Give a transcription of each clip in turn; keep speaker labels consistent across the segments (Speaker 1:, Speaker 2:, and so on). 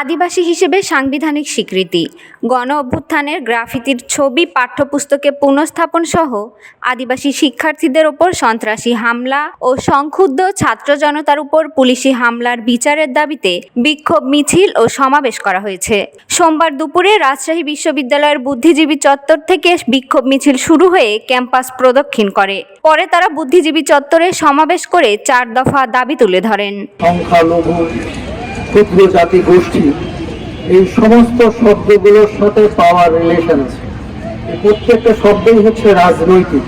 Speaker 1: আদিবাসী হিসেবে সাংবিধানিক স্বীকৃতি। গণ অভ্যুত্থানের গ্রাফিতির ছবি পাঠ্যপুস্তকে পুনঃস্থাপন সহ আদিবাসী শিক্ষার্থীদের ওপর সন্ত্রাসী হামলা ও সংক্ষুব্ধ ছাত্র জনতার উপর পুলিশি হামলার বিচারের দাবিতে বিক্ষোভ মিছিল ও সমাবেশ করা হয়েছে। সোমবার দুপুরে রাজশাহী বিশ্ববিদ্যালয়ের বুদ্ধিজীবী চত্বর থেকে বিক্ষোভ মিছিল শুরু হয়ে ক্যাম্পাস প্রদক্ষিণ করে। পরে তারা বুদ্ধিজীবী চত্বরে সমাবেশ করে চার দফা দাবি তুলে ধরেন।
Speaker 2: সংখ্যালঘু ক্ষুদ্র জাতি গোষ্ঠী, এই সমস্ত শব্দগুলোর সাথে পাওয়ার রিলেশন আছে। প্রত্যেকটা শব্দই হচ্ছে রাজনৈতিক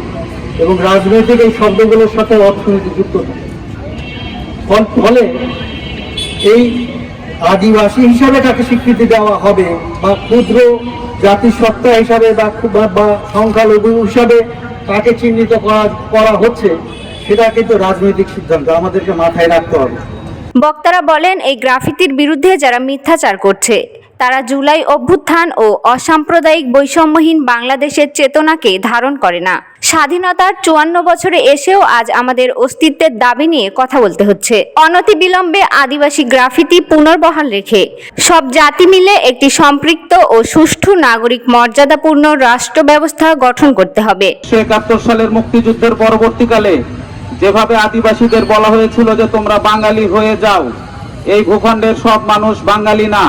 Speaker 2: এবং রাজনৈতিক এই শব্দগুলোর সাথে অর্থনীতি যুক্ত থাকে। ফলে এই আদিবাসী হিসাবে তাকে স্বীকৃতি দেওয়া হবে বা ক্ষুদ্র জাতিসত্তা হিসাবে বা- বা সংখ্যালঘু হিসাবে তাকে চিহ্নিত করা করা হচ্ছে, সেটা কিন্তু রাজনৈতিক সিদ্ধান্ত। আমাদেরকে মাথায় রাখতে হবে।
Speaker 1: বক্তারা বলেন, এই গ্রাফিতির বিরুদ্ধে যারা মিথ্যাচার করছে, তারা জুলাই অভ্যুত্থান ও অসাম্প্রদায়িক বৈষম্যহীন বাংলাদেশের চেতনাকে ধারণ করে না। স্বাধীনতার চুয়ান্ন বছরে এসেও আজ আমাদের অস্তিত্বের দাবি নিয়ে কথা বলতে হচ্ছে। অনতিবিলম্বে আদিবাসী গ্রাফিতি পুনর্বহাল রেখে সব জাতি মিলে একটি সম্পৃক্ত ও সুষ্ঠু নাগরিক মর্যাদাপূর্ণ রাষ্ট্র ব্যবস্থা গঠন করতে হবে।
Speaker 3: উনিশশো একাত্তর সালের মুক্তিযুদ্ধের পরবর্তীকালে যেভাবে আদিবাসীদের বলা হয়েছিল যে তোমরা বাঙালি হয়ে যাও, এই ভূখণ্ডের সব মানুষ বাঙালি না।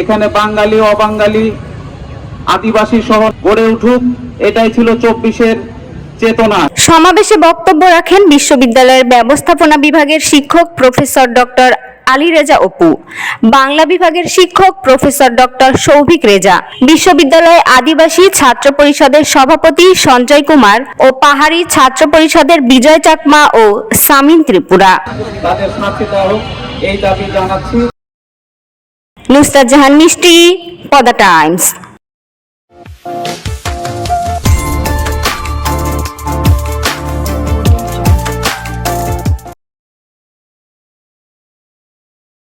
Speaker 3: এখানে বাঙালি, অবাঙালি, আদিবাসী শহর গড়ে উঠুক, এটাই ছিল চব্বিশের চেতনা।
Speaker 1: সমাবেশে বক্তব্য রাখেন বিশ্ববিদ্যালয়ের ব্যবস্থাপনা বিভাগের শিক্ষক প্রফেসর ডক্টর আলী রেজা অপু বাংলা বিভাগের শিক্ষক প্রফেসর ডক্টর সৌভিক রেজা বিশ্ববিদ্যালয়ে আদিবাসী ছাত্র পরিষদের সভাপতি সঞ্জয় কুমার ও পাহাড়ি ছাত্র পরিষদের বিজয় চাকমা ও সামিন ত্রিপুরা। নুসরাত জাহান মিষ্টি পদা টাইমস।